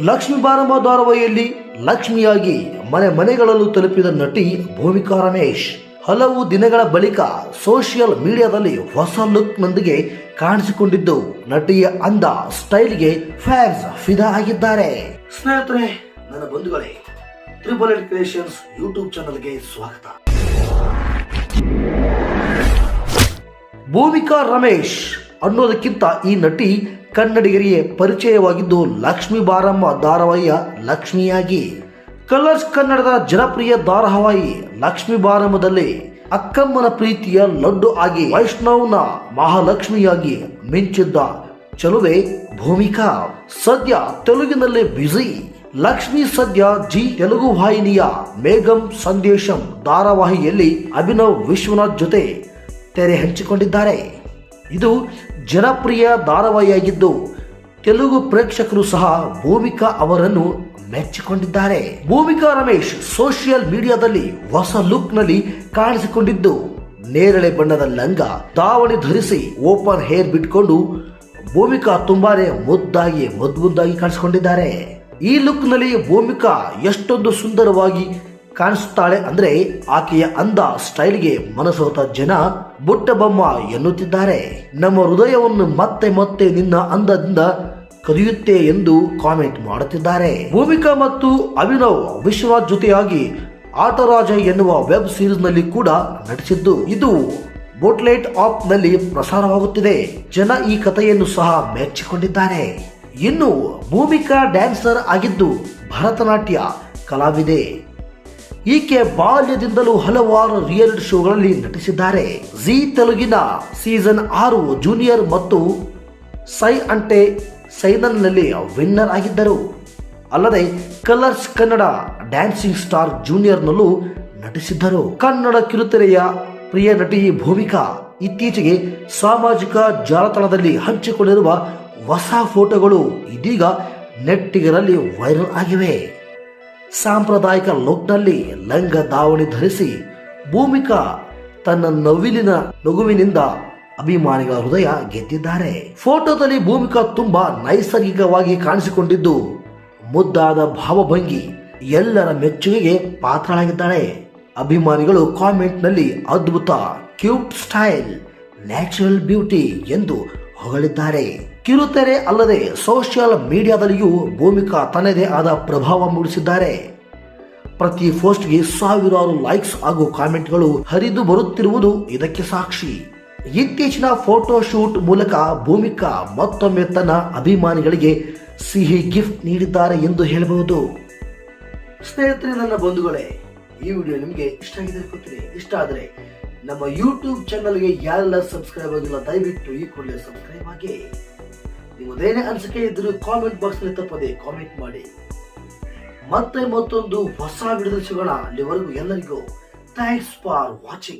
ಲಕ್ಷ್ಮೀ ಬಾರಮ್ಮ ಧಾರಾವಾಹಿಯಲ್ಲಿ ಲಕ್ಷ್ಮಿಯಾಗಿ ಮನೆ ಮನೆಗಳಲ್ಲೂ ತಲುಪಿದ ನಟಿ ಭೂಮಿಕಾ ರಮೇಶ್. ಹಲವು ದಿನಗಳ ಬಳಿಕ ಸೋಷಿಯಲ್ ಮೀಡಿಯಾದಲ್ಲಿ ಹೊಸ ಲುಕ್ನೊಂದಿಗೆ ಕಾಣಿಸಿಕೊಂಡಿದ್ದು ನಟಿಯ ಅಂದ ಸ್ಟೈಲ್ಗೆ ಫ್ಯಾನ್ಸ್ ಫಿದಾ ಆಗಿದ್ದಾರೆ. ಸ್ನೇಹಿತರೆ, ನನ್ನ ಬಂಧುಗಳೇ ತ್ರಿಬಲ್ ಎಡ್ ಕ್ರಿಯೇಷನ್ಸ್ ಯೂಟ್ಯೂಬ್ ಚಾನಲ್ಗೆ ಸ್ವಾಗತ. ಭೂಮಿಕಾ ರಮೇಶ್ ಅನ್ನೋದಕ್ಕಿಂತ ಈ ನಟಿ ಕನ್ನಡಿಗರಿಗೆ ಪರಿಚಯವಾಗಿದ್ದು ಲಕ್ಷ್ಮಿ ಬಾರಮ್ಮ ಧಾರಾವಾಹಿಯ ಲಕ್ಷ್ಮಿಯಾಗಿ. ಕಲರ್ಸ್ ಕನ್ನಡದ ಜನಪ್ರಿಯ ಧಾರಾವಾಹಿ ಲಕ್ಷ್ಮಿ ಬಾರಮ್ಮದಲ್ಲಿ ಅಕ್ಕಮ್ಮನ ಪ್ರೀತಿಯ ಲಡ್ಡು ಆಗಿ ವೈಷ್ಣವ್ನ ಮಹಾಲಕ್ಷ್ಮಿಯಾಗಿ ಮಿಂಚಿದ್ದ ಚಲುವೆ ಭೂಮಿಕಾ. ಸದ್ಯ ತೆಲುಗಿನಲ್ಲಿ ಬ್ಯುಸಿ. ಲಕ್ಷ್ಮಿ ಸದ್ಯ ಜಿ ತೆಲುಗು ವಾಹಿನಿಯ ಮೇಘಂ ಸಂದೇಶಂ ಧಾರಾವಾಹಿಯಲ್ಲಿ ಅಭಿನವ್ ವಿಶ್ವನಾಥ್ ಜೊತೆ ತೆರೆ ಹಂಚಿಕೊಂಡಿದ್ದಾರೆ. ಇದು ಜನಪ್ರಿಯ ಧಾರಾವಾಹಿಯಾಗಿದ್ದು, ತೆಲುಗು ಪ್ರೇಕ್ಷಕರು ಸಹ ಭೂಮಿಕಾ ಅವರನ್ನು ಮೆಚ್ಚಿಕೊಂಡಿದ್ದಾರೆ. ಭೂಮಿಕಾ ರಮೇಶ್ ಸೋಷಿಯಲ್ ಮೀಡಿಯಾದಲ್ಲಿ ಹೊಸ ಲುಕ್ನಲ್ಲಿ ಕಾಣಿಸಿಕೊಂಡಿದ್ದು, ನೇರಳೆ ಬಣ್ಣದ ಲಂಗ ದಾವಣಿ ಧರಿಸಿ ಓಪನ್ ಹೇರ್ ಬಿಟ್ಕೊಂಡು ಭೂಮಿಕಾ ತುಂಬಾನೇ ಮುದ್ದಾಗಿ ಮುದ್ದಾಗಿ ಕಾಣಿಸಿಕೊಂಡಿದ್ದಾರೆ. ಈ ಲುಕ್ನಲ್ಲಿ ಭೂಮಿಕಾ ಎಷ್ಟೊಂದು ಸುಂದರವಾಗಿ ಕಾಣಿಸುತ್ತಾಳೆ ಅಂದ್ರೆ ಆಕೆಯ ಅಂದ ಸ್ಟೈಲ್ಗೆ ಮನಸೋತ ಜನ ಬುಟ್ಟ ಬೊಮ್ಮ ಎನ್ನುತ್ತಿದ್ದಾರೆ. ನಮ್ಮ ಹೃದಯವನ್ನು ಮತ್ತೆ ಮತ್ತೆ ನಿನ್ನ ಅಂದದಿಂದ ಕದಿಯುತ್ತೆ ಎಂದು ಕಾಮೆಂಟ್ ಮಾಡುತ್ತಿದ್ದಾರೆ. ಭೂಮಿಕಾ ಮತ್ತು ಅಭಿನವ್ ವಿಶ್ವನಾಥ್ ಜೊತೆಯಾಗಿ ಆಟರಾಜ ಎನ್ನುವ ವೆಬ್ ಸೀರೀಸ್ನಲ್ಲಿ ಕೂಡ ನಟಿಸಿದ್ದು. ಇದು ಬೋಟ್ಲೈಟ್ ಆಪ್ನಲ್ಲಿ ಪ್ರಸಾರವಾಗುತ್ತಿದೆ. ಜನ ಈ ಕಥೆಯನ್ನು ಸಹ ಮೆಚ್ಚಿಕೊಂಡಿದ್ದಾರೆ. ಇನ್ನು ಭೂಮಿಕಾ ಡ್ಯಾನ್ಸರ್ ಆಗಿದ್ದು ಭರತನಾಟ್ಯ ಕಲಾವಿದೆ. ಈಕೆ ಬಾಲ್ಯದಿಂದಲೂ ಹಲವಾರು ರಿಯಾಲಿಟಿ ಶೋಗಳಲ್ಲಿ ನಟಿಸಿದ್ದಾರೆ. ಜಿ ತೆಲುಗಿನ ಸೀಸನ್ ಆರು ಜೂನಿಯರ್ ಮತ್ತು ಸೈ ಅಂಟೆ ಸೈನಲ್ನಲ್ಲಿ ವಿನ್ನರ್ ಆಗಿದ್ದರು. ಅಲ್ಲದೆ ಕಲರ್ಸ್ ಕನ್ನಡ ಡ್ಯಾನ್ಸಿಂಗ್ ಸ್ಟಾರ್ ಜೂನಿಯರ್ನಲ್ಲೂ ನಟಿಸಿದ್ದರು. ಕನ್ನಡ ಕಿರುತೆರೆಯ ಪ್ರಿಯ ನಟಿ ಭೂಮಿಕಾ ಇತ್ತೀಚೆಗೆ ಸಾಮಾಜಿಕ ಜಾಲತಾಣದಲ್ಲಿ ಹಂಚಿಕೊಂಡಿರುವ ಹೊಸ ಫೋಟೋಗಳು ಇದೀಗ ನೆಟ್ಟಿಗರಲ್ಲಿ ವೈರಲ್ ಆಗಿವೆ. ಸಾಂಪ್ರದಾಯಿಕ ಲುಕ್ನಲ್ಲಿ ಲಂಗ ದಾವಣಿ ಧರಿಸಿ ಭೂಮಿಕಾ ತನ್ನ ನವಿಲಿನ ನಗುವಿನಿಂದ ಅಭಿಮಾನಿಗಳ ಹೃದಯ ಗೆದ್ದಿದ್ದಾರೆ. ಫೋಟೋದಲ್ಲಿ ಭೂಮಿಕಾ ತುಂಬಾ ನೈಸರ್ಗಿಕವಾಗಿ ಕಾಣಿಸಿಕೊಂಡಿದ್ದು ಮುದ್ದಾದ ಭಾವಭಂಗಿ ಎಲ್ಲರ ಮೆಚ್ಚುಗೆಗೆ ಪಾತ್ರಳಾಗಿದ್ದಾಳೆ. ಅಭಿಮಾನಿಗಳು ಕಾಮೆಂಟ್ನಲ್ಲಿ ಅದ್ಭುತ, ಕ್ಯೂಟ್ ಸ್ಟೈಲ್, ನ್ಯಾಚುರಲ್ ಬ್ಯೂಟಿ ಎಂದು ಹೊಗಳಿದ್ದಾರೆ. ಕಿರುತೆರೆ ಅಲ್ಲದೆ ಸೋಷಿಯಲ್ ಮೀಡಿಯಾದಲ್ಲಿಯೂ ಭೂಮಿಕಾ ತನ್ನದೇ ಆದ ಪ್ರಭಾವ ಮೂಡಿಸಿದ್ದಾರೆ. ಪ್ರತಿ ಪೋಸ್ಟ್ಗೆ ಸಾವಿರಾರು ಲೈಕ್ಸ್ ಹಾಗೂ ಕಾಮೆಂಟ್ಗಳು ಹರಿದು ಬರುತ್ತಿರುವುದು ಇದಕ್ಕೆ ಸಾಕ್ಷಿ. ಇತ್ತೀಚಿನ ಫೋಟೋ ಶೂಟ್ ಮೂಲಕ ಭೂಮಿಕಾ ಮತ್ತೊಮ್ಮೆ ತನ್ನ ಅಭಿಮಾನಿಗಳಿಗೆ ಸಿಹಿ ಗಿಫ್ಟ್ ನೀಡಿದ್ದಾರೆ ಎಂದು ಹೇಳಬಹುದು. ಸ್ನೇಹಿತರೆ, ನನ್ನ ಬಂಧುಗಳೇ, ಈ ವಿಡಿಯೋ ನಿಮಗೆ ಇಷ್ಟ ಆಗಿದೆ ಇಷ್ಟ ಆದರೆ ನಮ್ಮ ಯೂಟ್ಯೂಬ್ ಚಾನಲ್ಗೆ ಯಾರೆಲ್ಲ ಸಬ್ಸ್ಕ್ರೈಬ್ ಆಗಿಲ್ಲ, ದಯವಿಟ್ಟು ಈ ಕೂಡಲೇ ಸಬ್ಸ್ಕ್ರೈಬ್ ಆಗಿ. ನಿಮ್ಮದೇನೇ ಅನಿಸಿಕೆ ಇದ್ರೂ ಕಾಮೆಂಟ್ ಬಾಕ್ಸ್ನಲ್ಲಿ ತಪ್ಪದೆ ಕಾಮೆಂಟ್ ಮಾಡಿ. ಮತ್ತೆ ಮತ್ತೊಂದು ಹೊಸ ವಿಡಿಯೋ ಸಿಗೋಣ. ಅಲ್ಲಿವರೆಗೂ ಎಲ್ಲರಿಗೂ ಥ್ಯಾಂಕ್ಸ್ ಫಾರ್ ವಾಚಿಂಗ್